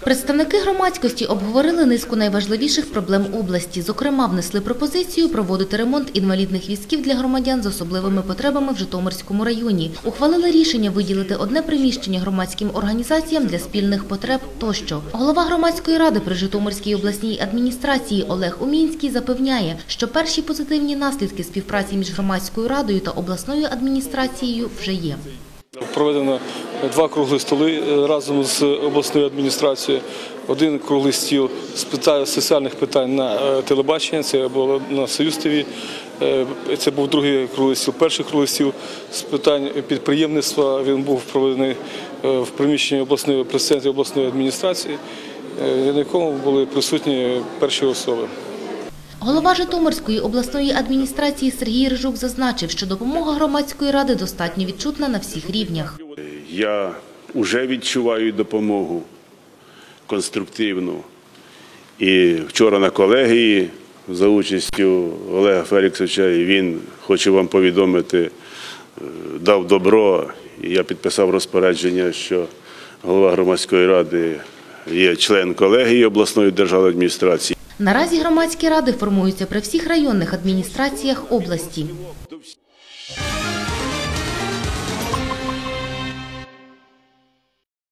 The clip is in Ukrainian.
Представники громадськості обговорили низку найважливіших проблем області. Зокрема, внесли пропозицію проводити ремонт інвалідних візків для громадян з особливими потребами в Житомирському районі. Ухвалили рішення виділити одне приміщення громадським організаціям для спільних потреб тощо. Голова громадської ради при Житомирській обласній адміністрації Олег Умінський запевняє, що перші позитивні наслідки співпраці між громадською радою та обласною адміністрацією вже є. Проведено два кругли столи е, разом з обласною адміністрацією. Один круглий стіл з соціальних питань на е, телебачення. Це було на Союз ТВ. Е, Це був другий круглий стіл. Перший круглий стіл з питань підприємництва. Він був проведений в приміщенні обласної прес-центрі обласної адміністрації, на якому були присутні перші особи. Голова Житомирської обласної адміністрації Сергій Рижук зазначив, що допомога громадської ради достатньо відчутна на всіх рівнях. Я вже відчуваю допомогу конструктивну. І вчора на колегії за участю Олега Феліксовича, він хочу вам повідомити, е, дав добро. І я підписав розпорядження, що голова громадської ради є член колегії обласної державної адміністрації. Наразі громадські ради формуються при всіх районних адміністраціях області.